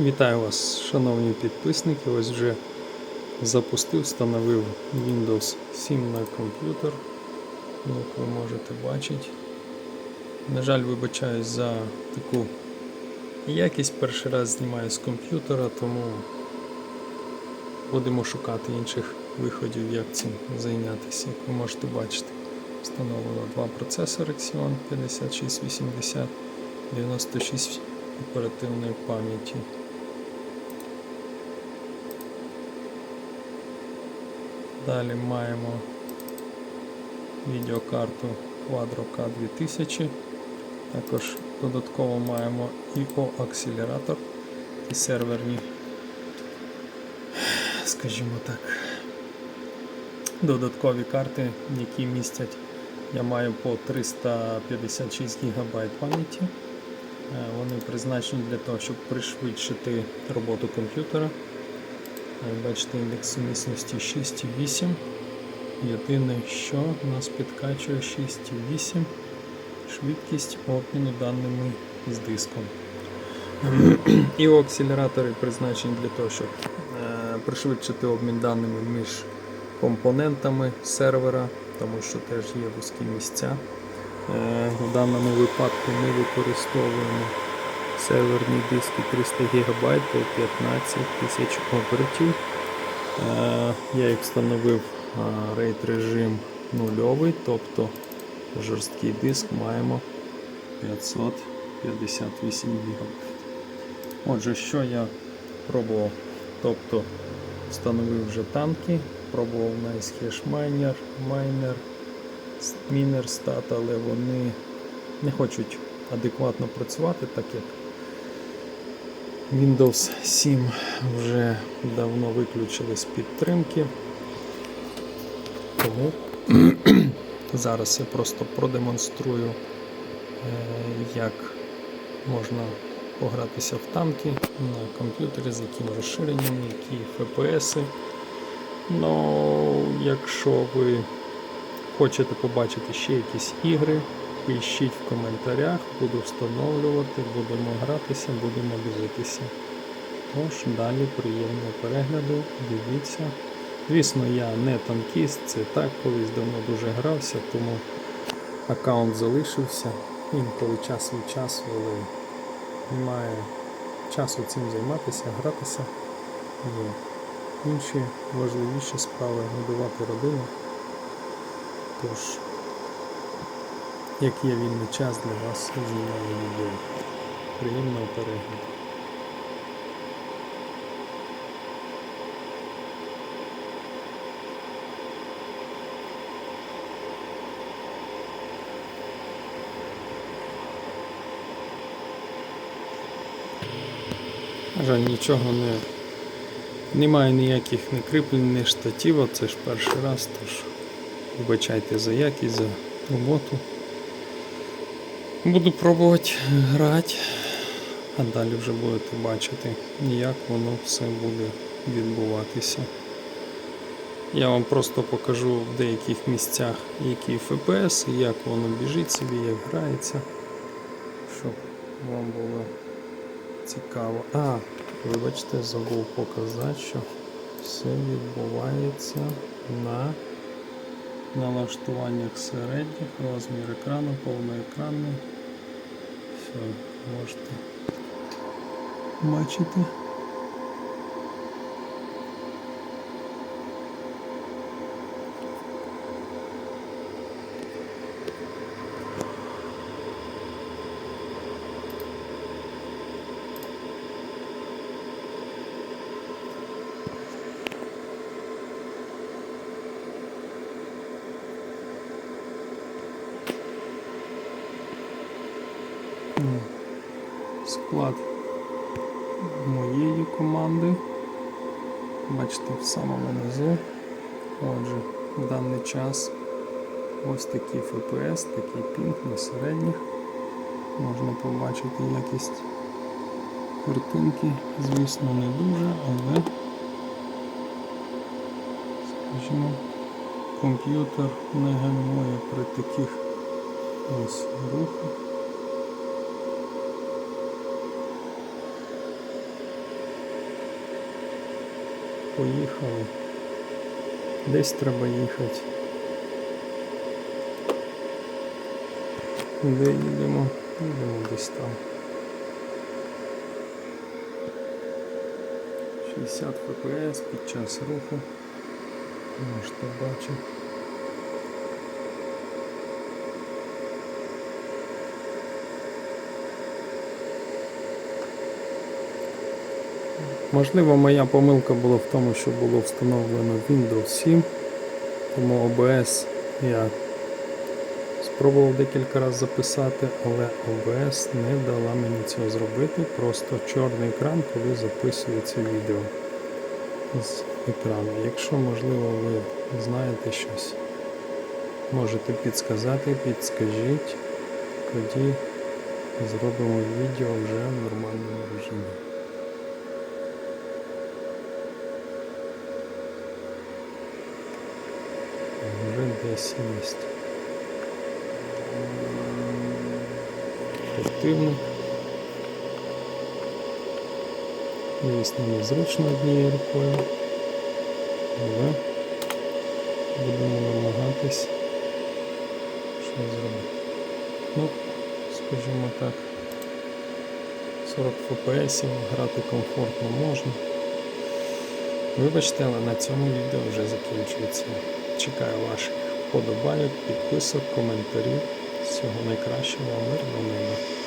Вітаю вас, шановні підписники. Ось вже запустив, встановив Windows 7 на комп'ютер. Як ви можете бачити. На жаль, вибачаюсь за таку якість. Перший раз знімаю з комп'ютера, тому будемо шукати інших виходів, як цим зайнятися. Як ви можете бачити, встановлено два процесори Xeon 5680, 96 оперативної пам'яті. Далі маємо відеокарту Quadro K2000. Також додатково маємо IO акселератор і серверні, скажімо так, додаткові карти, які містять, я маю по 356 ГБ пам'яті. Е, Вони призначені для того, щоб пришвидшити роботу комп'ютера. Бачите, індекс сумісності 6,8. Єдине, що нас підкачує 6,8 швидкість обміну даними з диском. І акселератори призначені для того, щоб е, пришвидшити обмін даними між компонентами сервера, тому що теж є вузькі місця. Е, В даному випадку ми використовуємо серверні диски 300 ГБ по 15 тисяч обертів. Е, Я їх встановив рейд режим нульовий, тобто жорсткий диск маємо 558 ГБ. Отже, що я пробував? Тобто встановив вже танки, пробував Hash Miner, Miner, Miner Stat, але вони не хочуть адекватно працювати, так як Windows 7 вже давно виключили з підтримки. Тому зараз я просто продемонструю, е, як можна погратися в танки на комп'ютері, з яким розширенням, які FPS. Ну, якщо ви хочете побачити ще якісь ігри, пишіть в коментарях, буду встановлювати, будемо гратися, будемо дивитися. Тож, далі приємного перегляду, дивіться. Звісно, я не танкіст, це так, колись давно дуже грався, тому аккаунт залишився. Інколи час від часу, але немає часу цим займатися, гратися. Є інші важливіші справи годувати родину. Тож, як є вільний час для вас, знімаю відео. Приємного перегляду. Жаль, нічого не. Немає ніяких не кріплень, ні штатива, це ж перший раз, тож вибачайте за якість, за роботу. Буду пробувати грати, а далі вже будете бачити, як воно все буде відбуватися. Я вам просто покажу в деяких місцях, які FPS, як воно біжить собі, як грається, щоб вам було цікаво. А, вибачте, забув показати, що все відбувається на налаштуваннях середніх, розмір екрану, повноекранний. Можете бачити. Склад моєї команди. Бачите, в самому низу. Отже, в даний час ось такий FPS, такий пінг на середніх. Можна побачити якість картинки, звісно, не дуже, але, скажімо, комп'ютер не гальмує при таких ось рухах. Поїхали. Десь треба їхати. Де їдемо? Їдемо десь там. 60 фпс під час руху. Можете бачити. Можливо, моя помилка була в тому, що було встановлено Windows 7, тому OBS я спробував декілька разів записати, але OBS не дала мені цього зробити. Просто чорний екран, коли записується відео з екрану. Якщо, можливо, ви знаєте щось, можете підсказати, підскажіть, тоді зробимо відео вже в нормальному режимі. Десь є. Противник. Звісно, незручно однією рукою, але будемо намагатись щось зробити. Ну, скажімо так, 40 FPS грати комфортно можна. Вибачте, але на цьому відео вже закінчується. Чекаю ваших вподобайок, підписок, коментарів. Всього найкращого, мирного неба.